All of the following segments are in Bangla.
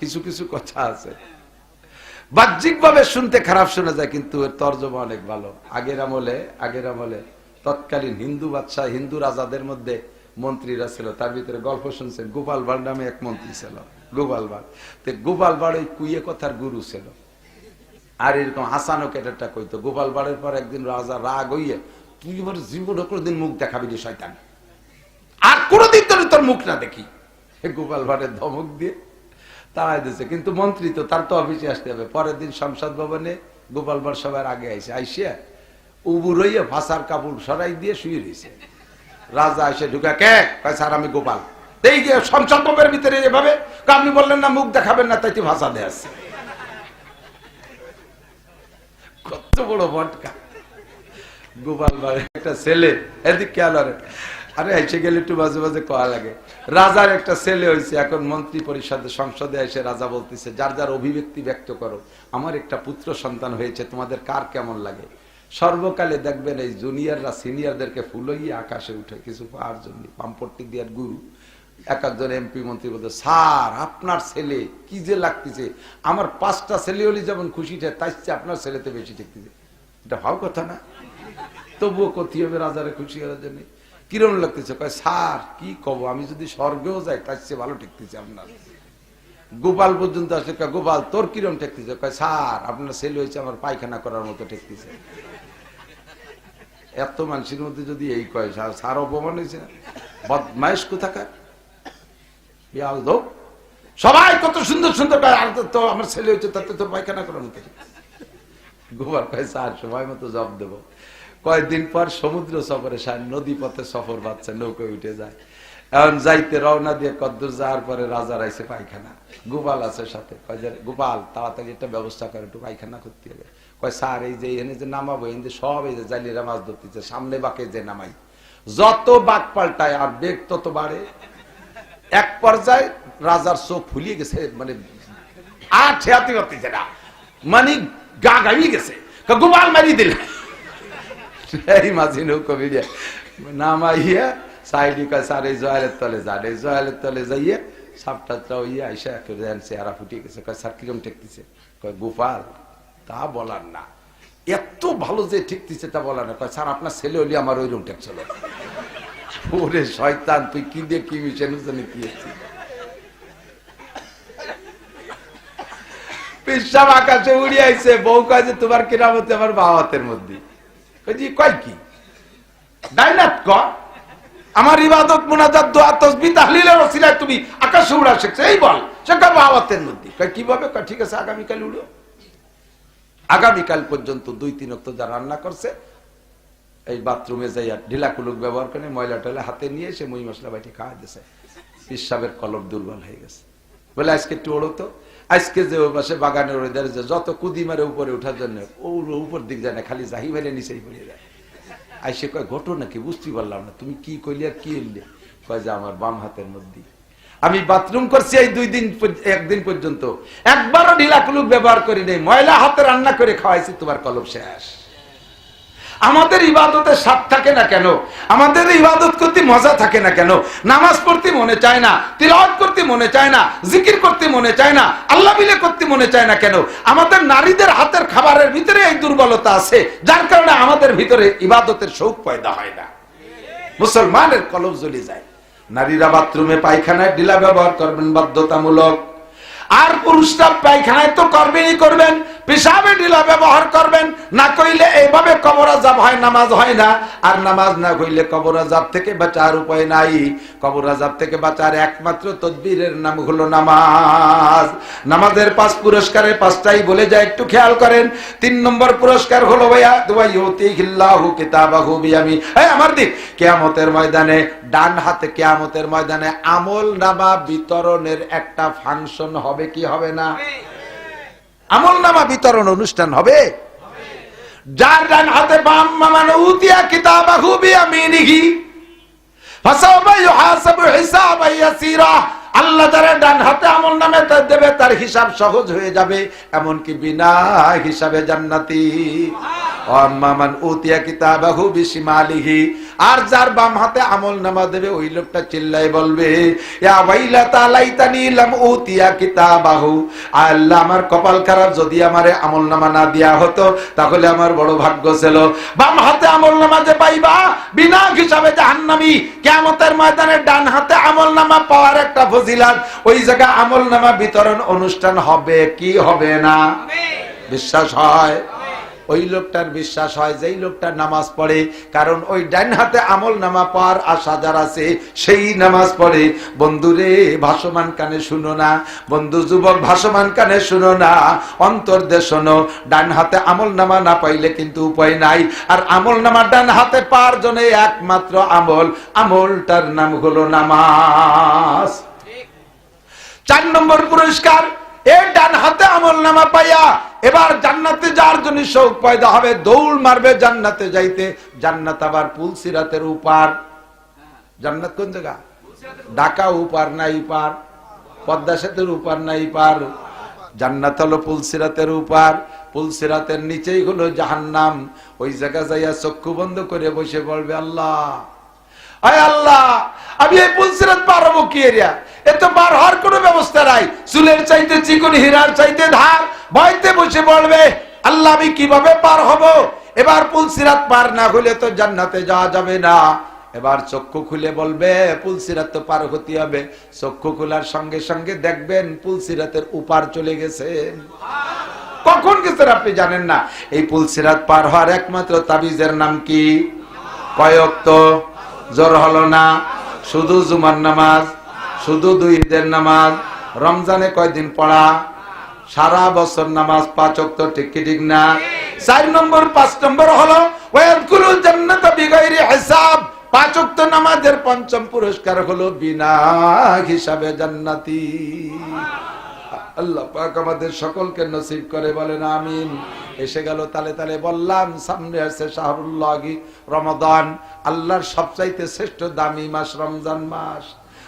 কিছু কিছু কথা আছে। বাহ্যিক ভাবে শুনতে খারাপ শোনা যায়, কিন্তু এর তর্জমা অনেক ভালো। আগের আমলে আগের আমলে তৎকালীন হিন্দু বাদশাহ, হিন্দু রাজাদের মধ্যে মন্ত্রীরা ছিল, তার ভিতরে গল্প শুনছেন, গোপাল ভাড় নামে এক মন্ত্রী ছিল, গোপাল ভাড়। তো গোপাল ভাড় ওই কুইয়ে কথার গুরু ছিল। আর এরকম হাসানো কেটারটা কইতো, গোপাল বাড়ের পর একদিন রাজা রাগ হইয়ে, তুই এবার জীবনে কোনোদিন মুখ দেখাবি যে শয়তান। আর কোনোদিন তোর তোর মুখ না দেখি। গোপাল ভাড়ের ধমক দিয়ে তাড়াই দিছে। কিন্তু মন্ত্রী তো, তার তো অফিসে আসতে হবে। পরের দিন সংসদ ভবনে গোপাল ভাড় সবার আগে আইসে আইসিয়া উবু রইয়া ভাষার কাপড় সরাই দিয়ে শুয়ে রয়েছে রাজা এসে ঢুকা, কে? স্যার, আমি গোপাল। এই যে সংসদ ভবনের ভিতরে এভাবে আপনি বললেন না, মুখ দেখাবেন না, তাই তুই ভাষা দিয়ে আসছে কত বড় ভটকা গোপাল বাড়ির একটা ছেলে, এদিক খেয়াল আরে, এসে গেলে একটু মাঝে মাঝে কয়া লাগে। রাজার একটা ছেলে হয়েছে এখন মন্ত্রী পরিষদে, সংসদে এসে রাজা বলতেছে, যার যার অভিব্যক্তি ব্যক্ত করো, আমার একটা পুত্র সন্তান হয়েছে, তোমাদের কার কেমন লাগে? সর্বকালে দেখবেন এই জুনিয়ররা সিনিয়রদেরকে ফুলইয়ে আকাশে উঠে, কিছু পাওয়ার জন্য পাম্পট্টি দিয়ার গুরু, এক একজন এমপি মন্ত্রী বলতে, স্যার, আপনার ছেলে, কি যে লাগতেছে? আমার পাঁচটা ছেলে হলে যেমন খুশি থাকে তাই আপনার ছেলেতে বেশি ঠেকতেছে। এটা ভাও কথা না। তবুও কথি হবে রাজারে খুশি করার জন্য। কিরম লাগতেছে? কয় স্যার কি কব আমি যদি স্বর্গেও যাই তার চেয়ে ভালো ঠেকতেছে আপনার। গোপাল পর্যন্ত আসলে কয়, গোপাল তোর কিরম ঠেকতেছে? কয় স্যার আপনার ছেলে হয়েছে আমার পায়খানা করার মতো ঠেকতেছে। এত মানুষের মধ্যে যদি এই কয় স্যার স্যার অপমান হয়েছে। বদমাইশ কোথাকার? সবাই কত সুন্দর সুন্দর আর তো- আমার ছেলে হয়েছে তাতে তোর পায়খানা করার মতো। গোপাল কয় স্যার সময় মতো জব দেব। কয়েকদিন পর সমুদ্র সফরে সার, নদী পথে সফর বাচ্চা নৌকোয় উঠে যায়। এখন যাইতে রওনা দিয়ে কদ্দুর যাওয়ার পরে রাজা রাইছে পায়খানা। গোপাল আছে সাথে। গোপাল, তাড়াতাড়ি একটা ব্যবস্থা করে, একটু পায়খানা করতে হবে। কয়, স্যার, এই যে এনে যে নামাবো এনে যে সব এই যে জালিরা মাছ ধরতেছে, সামনে বাঁকে যে নামাই। যত বাঘ পাল্টায় আর বেগ তত বাড়ে। এক পর্যায়ে রাজার চোখ ফুলিয়ে গেছে মানে আর ঠেয়াতে করতেছে না। মানে গা গাইয়ে গেছে। গোপাল মারি দিল। এই মাঝি নৌকো বেরিয়ে নামাইয়া সাইডি কয় স্যার এই জয়ালের তলে যান এই জয়ালের তলে যাইয়ে ইয়ে আইসা একেবারে চেহারা ফুটিয়ে গেছে কয় স্যার কিরম ঠেকতেছে কয় গোপাল তা বলার না। এত ভালো যে তা বলার না। কয়, স্যার, আপনার ছেলে হলি আমার ওই রুম ঠেকছিল ওরে শয়তান, তুই কি দিয়ে কি মিশে নুসে কি পেশাব আকাশে উড়ে আইছে। বউ যে, তোমার কিরামতে আমার বাবাতের মধ্যে। আমার ইবাদত, মোনাজাত, দোয়া তসবি তাহলিলের ওসিলায় তুমি আকাশে উড়া শিখছে। এই বল সে কয় বাবাতের মধ্যে। কয়, কীভাবে? কয়, ঠিক আছে, আগামীকাল উড়ো। আগামীকাল পর্যন্ত দুই, তিন অক্ত যা রান্না করছে, এই বাথরুমে যাইয়া ঢিলা কুলুক ব্যবহার করে ময়লা টয়লা হাতে নিয়ে সে মুই মশলা বাটি খাওয়া দিছে। পিসাবের কলম দুর্বল হয়ে গেছে। বলে, আজকে একটু তো। আজকে যে ওই পাশে বাগানের ওই ধারে যে যত কুদি মারে উপরে ওঠার জন্য, ও উপর দিক যায় না, খালি জাহি মেরে নিচেই পড়ে যায়। আইসে কয়, ঘটো নাকি? বুঝতে পারলাম না, তুমি কি কইলে আর কি এলে কয় যে, আমার বাম হাতের মধ্যে। আমি বাথরুম করছি এই দুই দিন একদিন পর্যন্ত। একবারও ঢিলা কুলুক ব্যবহার করি নাই, ময়লা হাতে রান্না করে খাওয়াইছি, তোমার কলম শেষ। আমাদের ইবাদতের স্বাদ থাকে না কেন? আমাদের ইবাদত করতে মজা থাকে না কেন? নামাজ পড়তে মনে চায় না, তিলাওয়াত করতে মনে চায় না, জিকির করতে মনে চায় না, আল্লাহ বিলে করতে মনে চায় না কেন? আমাদের নারীদের হাতের খাবারের ভিতরে এই দুর্বলতা আছে, যার কারণে আমাদের ভিতরে ইবাদতের শৌক পয়দা হয় না। মুসলমানের কলম জ্বলে যায়। নারীরা বাথরুমে পায়খানায় ডিলা ব্যবহার করবেন বাধ্যতামূলক। আর পুরুষরা পায়খানায় তো করবেনই করবেন। পেশাবে ঢিলা ব্যবহার করবেন, না কইলে এইভাবে কবর আজাব হয়, নামাজ হয় না। আর নামাজ না কইলে কবর আজাব থেকে বাঁচার উপায় নাই। কবর আজাব থেকে বাঁচার একমাত্র তদবীরের নাম হলো নামাজ। নামাজের পাঁচ পুরস্কারের পাঁচটাই বলে যায়, একটু খেয়াল করেন। তিন নম্বর পুরস্কার হলো ভাইয়া, দুয়াই ইউতিহিল্লাহু কিতাবাহু বিয়ামি এই আমার দিক, কিয়ামতের ময়দানে, ডান হাতে কিয়ামতের ময়দানে আমল নামা বিতরণের একটা ফাংশন হবে কি হবে না? আমল নামা বিতরণ অনুষ্ঠান হবে। যার ডান হাতে বাম মামানো উতিয়া কিতাবা খুবই আমি নিঘি আল্লাহ যারা ডান হাতে আমল নামে দেবে, তার হিসাব সহজ হয়ে যাবে, এমনকি বিনা হিসাবে জান্নাতি। অম্মামান উতিয়া কিতাবাহু বিশিমালিহি। আর যার বাম হাতে আমল নামা দেবে ওই লোকটা চিল্লাই বলবে ইয়া ওয়াইলা তালাইতানি লাম উতিয়া কিতাবাহু। আল্লাহ আমার কপাল খারাপ যদি আমারে আমল নামা না দেয়া হতো তাহলে আমার বড় ভাগ্য ছিল। বাম হাতে আমল নামা যে পাইবা বিনা হিসাবে জাহান্নামী। কিয়ামতের ময়দানে ডান হাতে আমল নামা পাওয়ার একটা ফজিলাত। ওই জায়গা আমল নামা বিতরণ অনুষ্ঠান হবে কি হবে না? বিশ্বাস হয়? ওই লোকটার বিশ্বাস হয় যেই লোকটা নামাজ পড়ে কারণ ওই ডান হাতে আমল নামা পাওয়ার আশা যার আছে সেই নামাজ পড়ে। বন্ধুরে ভাসমান কানে শুনো না। বন্ধু যুবক ভাসমান কানে শুনো না। অন্তর দে শোনো ডান হাতে আমল নামা না পাইলে কিন্তু উপায় নাই। আর আমল নামা ডান হাতে পাওয়ার জন্য একমাত্র আমল আমলটার নাম হলো নামাজ। চার নম্বর পুরস্কার এ ডান হাতে আমল নামা পাইয়া এবার জান্নাতে যার জন্য শোক পয়দা হবে, দৌড় মারবে জান্নাতে যাইতে। জান্নাত আবার পুল সিরাতের উপার। জান্নাত কোন জায়গা? ঢাকা উপার নাই পার? পদ্মা সেতুর উপার নাই পার? জান্নাত হলো পুলসিরাতের উপার। পুলসিরাতের নিচেই হলো জাহান্নাম। ওই জায়গা যাইয়া চক্ষু বন্ধ করে বসে বলবে, আল্লাহ, আয় আল্লাহ, আমি এই পুলসিরাত পার হব কি এরিয়া? এ তো পার হওয়ার কোনো ব্যবস্থা নাই। চুলের চাইতে চিকন, হীরার চাইতে ধার। ভয়তে বসে বলবে, আল্লাহ, আমি কীভাবে পার হব? এবার পুলসিরাত পার না হলে তো জান্নাতে যাওয়া যাবে না। এবার চক্ষু খুলে বলবে, পুলসিরাত তো পার হতে হবে। চক্ষু খোলার সঙ্গে সঙ্গে দেখবেন পুলসিরাতের উপার চলে গেছেন কখন গেছেন আপনি জানেন না? এই পুলসিরাত পার হওয়ার একমাত্র তাবিজের নাম কি? কয়ক তো জোর হলো না? শুধু জুমার নামাজ? শুধু দুই ঈদের নামাজ, রমজানে কয়দিন পড়া? সারা বছর নামাজ পাঁচ অক্ত ঠিক কি ঠিক না? চার নম্বর, পাঁচ নম্বর হলো হিসাব। পাঁচ অক্ত নামাজের পঞ্চম পুরস্কার হলো বিনা হিসাবে জান্নাতি। আল্লাহ পাক আমাদের সকলকে নসিব করে বলেন, আমিন। এসে গেল, তালে তালে বললাম, সামনে আছে শাহরুল্লাহি রমাদান। আল্লাহর সবচাইতে শ্রেষ্ঠ দামি মাস রমজান মাস।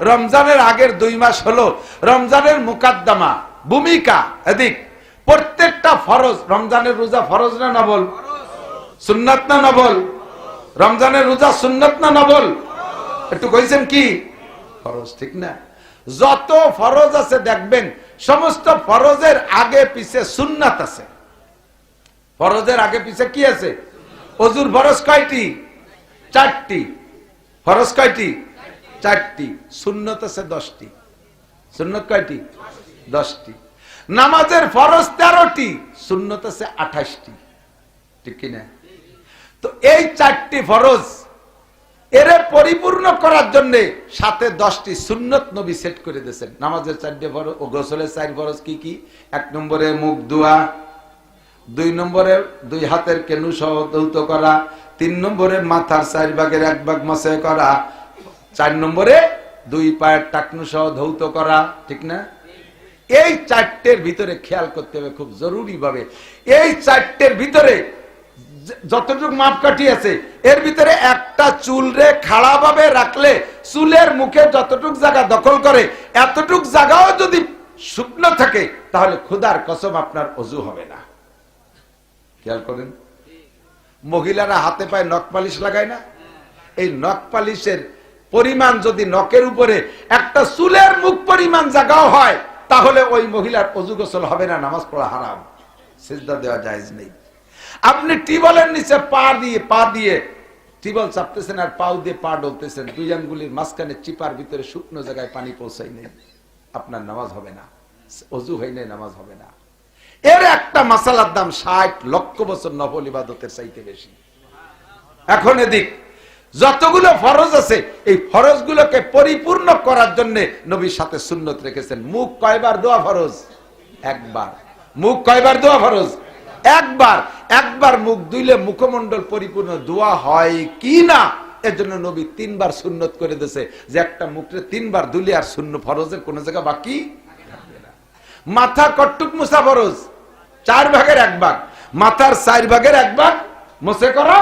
রমজানের আগের দুই মাস হলো রমজানের মুকাদ্দমা, ভূমিকা। এদিক, প্রত্যেকটা ফরজ, রমজানের রোজা ফরজ না নবল? সুন্নাত না নবল? রমজানের রোজা সুন্নাত না নবল? একটু কইছেন কি? ফরজ ঠিক না। যত ফরজ আছে দেখবেন, সমস্ত ফরজের আগে পিছে সুন্নাত আছে। ফরজের আগে পিছে কি আছে? অজুর ফরজ কয়টি? চারটি। ফরজ কয়টি? চারটি, সুন্নত আছে দশটি। সুন্নত কয়টি? দশটি। নামাজের ফরজ তেরোটি, সুন্নত আছে আঠাশটি। ঠিক কিনা? তো এই চারটি ফরজ, এরে পরিপূর্ণ করার জন্য সাথে দশটি সুন্নত নবী সেট করে দিয়েছেন। নামাজের চারটে ফরজ ও গোসলের চার ফরজ কি কি? এক নম্বরে মুখ ধোয়া, দুই নম্বরে দুই হাতের কেনু সহ করা, তিন নম্বরে মাথার চার ভাগের এক ভাগ মশে করা চার নম্বরে দুই পায়ের টাকনু সহ ধৌত করা, ঠিক না? এই চারটের ভিতরে খেয়াল করতে হবে খুব জরুরি ভাবে এই চারটের ভিতরে যতটুকু মাপকাঠি আছে, এর ভিতরে একটা চুল রে খাড়া ভাবে রাখলে চুলের মুখে যতটুক জায়গা দখল করে, এতটুক জায়গাও যদি শুকনো থাকে, তাহলে খুদার কসম আপনার অজু হবে না। খেয়াল করেন? মহিলারা হাতে পায়ে নখ পালিশ লাগায় না? এই নখ পালিশের পরিমাণ যদি নখের উপরে একটা চুলের মুখ পরিমাণ জাগাও হয়, তাহলে ওই মহিলার অজু গোসল হবে না, নামাজ পড়া হারাম। সিজদা দেওয়া জায়েজ নেই। আপনি টিবলের নিচে পা দিয়ে পা দিয়ে টিবল চাপতেছেন আর পাও দিয়ে পা ডলতেছেন, দুই আঙ্গুলির মাঝখানে চিপার ভিতরে শুকনো জায়গায় পানি পৌঁছাই নেই। আপনার নামাজ হবে না, অজু নাই, নামাজ হবে না। এর একটা মাসালার দাম ষাট লক্ষ বছর নফল ইবাদতের চাইতে বেশি। এখন এদিক যতগুলো ফরজ আছে, এই ফরজ গুলোকে পরিপূর্ণ করার জন্য নবীর সাথে সুন্নত রেখেছেন। মুখ কয়বার দোয়া ফরজ? একবার। মুখ কয়বার দোয়া ফরজ? একবার। একবার মুখ দুইলে মুখমণ্ডল পরিপূর্ণ দোয়া হয় কি না এর জন্য নবী তিনবার সুন্নত করে দিয়েছে যে একটা মুখে তিনবার দুলে আর শূন্য ফরজের কোন জায়গা বাকি মাথা কট্টুক মুসা ফরজ? চার ভাগের এক ভাগ। মাথার চার ভাগের এক ভাগ মুসে করা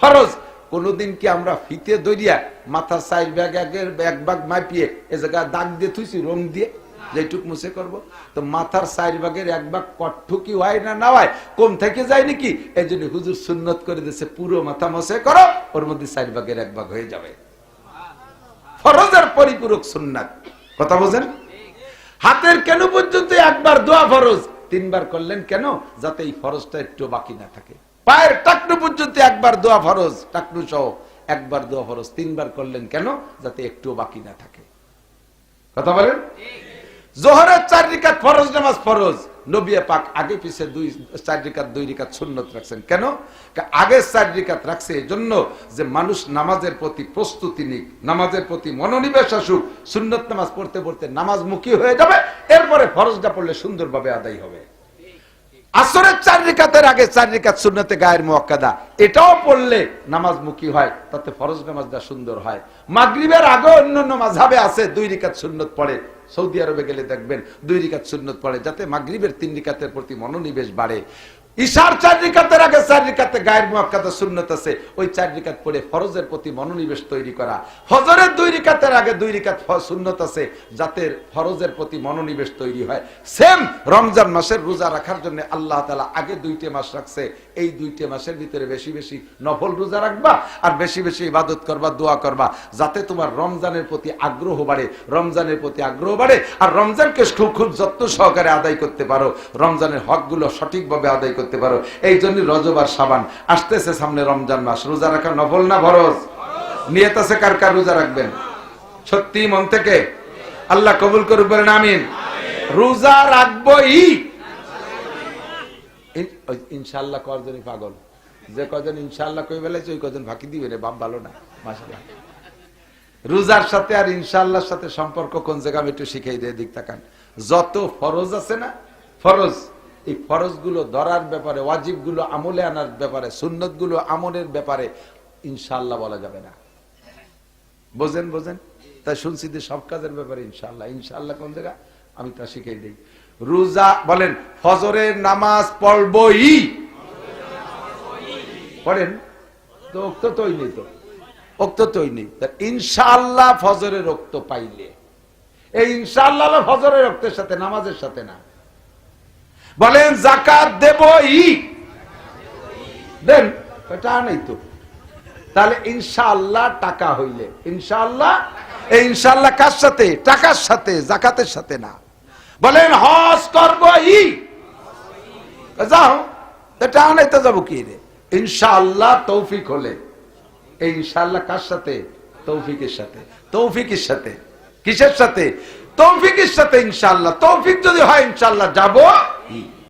ফরজ। কোনোদিন কি আমরা ফিতে দরিয়া মাথা সাইড ব্যাগ একের এক ভাগ মাপিয়ে এ জায়গায় দাগ দিয়ে থুইছি রং দিয়ে? মুছে করব। তো মাথার সাইড ভাগের এক কট্টুকি হয় না না হয়, কম থেকে যায় নাকি? এই জন্য হুজুর সুন্নত করে দিয়েছে, পুরো মাথা মশে করো, ওর মধ্যে সাইড ভাগের এক হয়ে যাবে। ফরজের পরিপূরক সুন্নাত। কথা বোঝেন? হাতের কেন পর্যন্ত একবার দোয়া ফরজ? তিনবার করলেন কেন? যাতে এই ফরজটা একটু বাকি না থাকে। পায়ের টাকনু পর্যন্ত একবার দোয়া ফরজ, টাকনু সহ একবার দোয়া ফরজ, তিনবার করলেন কেন? যাতে একটু বাকি না থাকে। কথা বলেন? জোহরের চার রিকাত ফরজ, নামাজ ফরজ। নবিয়া পাক আগে পিছে দুই, চার রিকাত, দুই রিকাত সুন্নত রাখছেন। কেন? কা- আগে চার রিকাত রাখছে এজন্য যে মানুষ নামাজের প্রতি প্রস্তুতি নিক, নামাজের প্রতি মনোনিবেশ আসুক, সুন্নত নামাজ পড়তে পড়তে নামাজ মুখী হয়ে যাবে, এরপরে ফরজটা পড়লে সুন্দরভাবে আদায় হবে। আসরের চার রিকাতের আগে চার রিকাত শূন্যতে গায়ের মোয়াক্কাদা। এটাও পড়লে নামাজ মুখী হয়, তাতে ফরজ নামাজটা সুন্দর হয়। মাগরিবের আগে অন্যান্য মাঝাবে আছে, দুই রিকাত সুন্নত পড়ে। সৌদি আরবে গেলে দেখবেন দুই রিকাত শূন্যত পড়ে, যাতে মাগরিবের তিন রিকাতের প্রতি মনোনিবেশ বাড়ে। ঈশার চার রিকাতের আগে চার রিকাতে গায়ের মোয়াক্কাদা সুন্নত আছে। ওই চার রিকাত পড়ে ফরজের প্রতি মনোনিবেশ তৈরি করা। ফজরের দুই রিকাতের আগে দুই রিকাত সুন্নত আছে, যাতে ফরজের প্রতি মনোনিবেশ তৈরি হয়। সেম রমজান মাসের রোজা রাখার জন্য আল্লাহ তালা আগে দুইটি মাস রাখছে। এই দুইটি মাসের ভিতরে বেশি বেশি নফল রোজা রাখবা আর বেশি বেশি ইবাদত করবা, দোয়া করবা, যাতে তোমার রমজানের প্রতি আগ্রহ বাড়ে, রমজানের প্রতি আগ্রহ বাড়ে আর রমজানকে খুব খুব যত্ন সহকারে আদায় করতে পারো। রমজানের হকগুলো সঠিকভাবে আদায় করতে পারো। এই জন্য রজব আর সাবান। আসতেছে সামনে রমজান মাস। রোজা রাখা নফল না ভরস নিয়ত আছে কার কার রোজা রাখবেন? সত্যি মন থেকে? আল্লাহ কবুল করুক, বলেন আমিন। রোজা রাখব ই ইন- ওই ইনশাল্লাহ কজনই পাগল? যে কজন ইনশাল্লাহ কই বেলাইছে ওই কজন ফাঁকি দিবে রে, বাপ ভালো না মাসাল্লাহ রোজার সাথে আর ইনশাল্লাহর সাথে সম্পর্ক কোন জায়গা আমি একটু শিখাই দিয়ে দিক তাকান। যত ফরজ আছে না, ফরজ। এই ফরজগুলো ধরার ব্যাপারে ওয়াজিবগুলো আমলে আনার ব্যাপারে সুন্নতগুলো আমলের ব্যাপারে ইনশাল্লাহ বলা যাবে না। বোঝেন বোঝেন? তাই শুনছি যে সব কাজের ব্যাপারে ইনশাল্লাহ ইনশাল্লাহ কোন জায়গা? আমি তা শিখাই দিই। রোজা, বলেন, ফজরের নামাজ পড়বই। পড়েন? তো উক্ত তৈ নেই তো? উক্ত তৈ নেই। ইনশাল্লাহ ফজরের রক্ত পাইলে। এই ইনশাল্লাহ ফজরের রক্তের সাথে, নামাজের সাথে না। বলেন জাকাত দেবই। দেন, এটা নেই তো। তাহলে ইনশাআল্লাহ টাকা হইলে। ইনশাআল্লাহ? এই ইনশাআল্লাহ কার সাথে? টাকার সাথে জাকাতের সাথে না। বলেন, হজ করব ই যাও এটা আনাইতে যাব কি রে? ইনশাআল্লাহ তৌফিক হলে। এই ইনশাআল্লাহ কার সাথে? তৌফিকের সাথে। তৌফিকের সাথে। কিসের সাথে? তৌফিকের সাথে ইনশাল্লাহ তৌফিক যদি হয় ইনশাল্লাহ যাব।